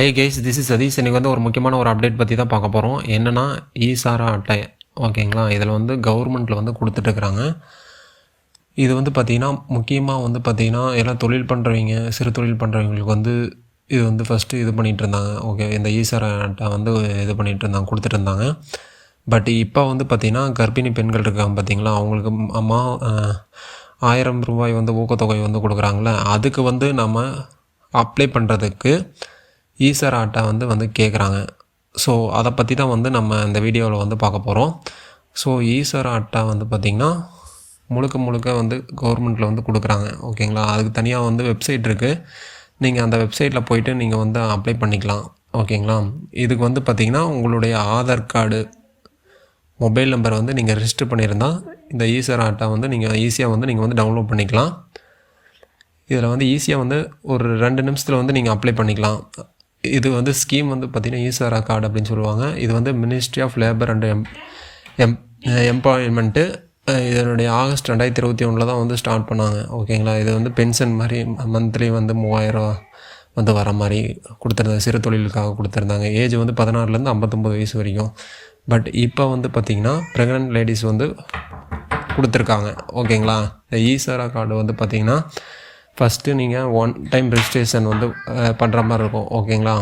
I guess this is Satish இன்றைக்கி வந்து ஒரு முக்கியமான ஒரு அப்டேட் பற்றி தான் பார்க்க போகிறோம் என்னென்னா ஈசாரா அட்டை ஓகேங்களா இதில் வந்து கவர்மெண்ட்டில் வந்து கொடுத்துட்ருக்குறாங்க இது வந்து பார்த்திங்கன்னா முக்கியமாக வந்து பார்த்திங்கன்னா எல்லாம் தொழில் பண்ணுறவங்க சிறு தொழில் பண்ணுறவங்களுக்கு வந்து இது வந்து ஃபஸ்ட்டு இது பண்ணிகிட்டு இருந்தாங்க. ஓகே இந்த ஈசாரா அட்டை வந்து இது பண்ணிகிட்டு இருந்தாங்க கொடுத்துட்டு இருந்தாங்க. பட் இப்போ வந்து பார்த்திங்கன்னா கர்ப்பிணி பெண்கள் இருக்காங்க பார்த்தீங்களா? அவங்களுக்கு அம்மா ஆயிரம் ரூபாய் வந்து ஊக்கத்தொகை வந்து கொடுக்குறாங்களே அதுக்கு வந்து நம்ம அப்ளை பண்ணுறதுக்கு ஈசர் வந்து வந்து கேட்குறாங்க ஸோ அதை பற்றி தான் வந்து நம்ம இந்த வீடியோவில் வந்து பார்க்க போகிறோம் ஸோ ஈசர் ஆட்டா வந்து பார்த்திங்கன்னா முழுக்க முழுக்க வந்து கவர்மெண்ட்டில் வந்து கொடுக்குறாங்க. ஓகேங்களா அதுக்கு தனியாக வந்து வெப்சைட் இருக்குது நீங்கள் அந்த வெப்சைட்டில் போயிட்டு நீங்கள் வந்து அப்ளை பண்ணிக்கலாம். ஓகேங்களா இதுக்கு வந்து பார்த்திங்கன்னா உங்களுடைய ஆதார் கார்டு மொபைல் நம்பர் வந்து நீங்கள் ரெஜிஸ்டர் பண்ணியிருந்தால் இந்த ஈசர் ஆட்டை வந்து நீங்கள் ஈஸியாக வந்து நீங்கள் வந்து டவுன்லோட் பண்ணிக்கலாம். இதில் வந்து ஈஸியாக வந்து ஒரு ரெண்டு நிமிஷத்தில் வந்து நீங்கள் அப்ளை பண்ணிக்கலாம். இது வந்து ஸ்கீம் வந்து பார்த்திங்கன்னா ஈசாரா கார்டு அப்படின்னு சொல்லுவாங்க. இது வந்து ministry of labour and M M employment இதனுடைய ஆகஸ்ட் ரெண்டாயிரத்தி இருபத்தி ஒன்றில் தான் வந்து ஸ்டார்ட் பண்ணாங்க. ஓகேங்களா இது வந்து பென்ஷன் மாதிரி மந்த்லி வந்து மூவாயிரம் வந்து வர மாதிரி கொடுத்துருந்தாங்க. சிறு தொழிலுக்காக கொடுத்துருந்தாங்க. ஏஜ் வந்து பதினாறுலேருந்து ஐம்பத்தொம்பது வயசு வரைக்கும். பட் இப்போ வந்து பார்த்திங்கன்னா ப்ரெக்னென்ட் லேடிஸ் வந்து கொடுத்துருக்காங்க. ஓகேங்களா இந்த ஈசாரா கார்டு வந்து பார்த்திங்கன்னா ஃபஸ்ட்டு நீங்கள் ஒன் டைம் ரெஜிஸ்ட்ரேஷன் வந்து பண்ணுற மாதிரி இருக்கும். ஓகேங்களா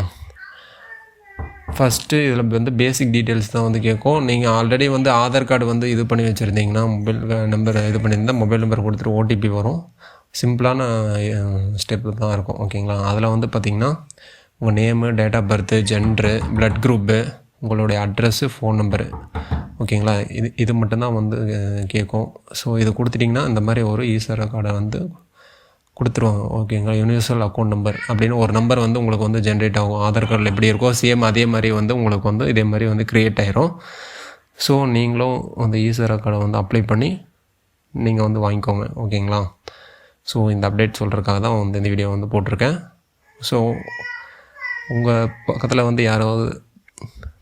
ஃபஸ்ட்டு இதில் வந்து பேசிக் டீட்டெயில்ஸ் தான் வந்து கேட்கும். நீங்கள் ஆல்ரெடி வந்து ஆதார் கார்டு வந்து இது பண்ணி வச்சுருந்தீங்கன்னா மொபைல் நம்பர் இது பண்ணியிருந்தா மொபைல் நம்பர் கொடுத்துட்டு ஓடிபி வரும். சிம்பிளான ஸ்டெப்பு தான் இருக்கும். ஓகேங்களா அதில் வந்து பார்த்திங்கன்னா உங்கள் name date of birth gender blood group உங்களுடைய அட்ரஸ்ஸு ஃபோன் நம்பரு ஓகேங்களா இது இது மட்டும்தான் வந்து கேட்கும். ஸோ இது கொடுத்துட்டிங்கன்னா இந்த மாதிரி ஒரு ஈஸ்வர கார்டை வந்து கொடுத்துருவாங்க. ஓகேங்களா? யூனிவர்சல் அக்கௌண்ட் நம்பர் அப்படின்னு ஒரு நம்பர் வந்து உங்களுக்கு வந்து ஜென்ரேட் ஆகும். ஆதார் கார்டில் எப்படி இருக்கோ சேம் அதே மாதிரி வந்து உங்களுக்கு வந்து இதே மாதிரி வந்து க்ரியேட் ஆயிரும். ஸோ நீங்களும் அந்த ஈஸ்வர கார்டை வந்து அப்ளை பண்ணி நீங்கள் வந்து வாங்கிக்கோங்க. ஓகேங்களா? ஸோ இந்த அப்டேட் சொல்கிறதுக்காக தான் வந்து இந்த வீடியோ வந்து போட்டிருக்கேன். ஸோ உங்கள் பக்கத்தில் வந்து யாராவது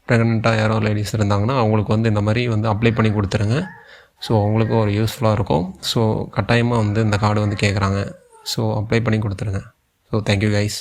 ப்ரெக்னெண்ட்டாக யாரோ லேடிஸ் இருந்தாங்கன்னா அவங்களுக்கு வந்து இந்த மாதிரி வந்து அப்ளை பண்ணி கொடுத்துருங்க. ஸோ அவங்களுக்கும் ஒரு யூஸ்ஃபுல்லாக இருக்கும். ஸோ கட்டாயமாக வந்து இந்த கார்டு வந்து கேட்குறாங்க ஸோ அப்ளை பண்ணி கொடுத்துருங்க. So thank you guys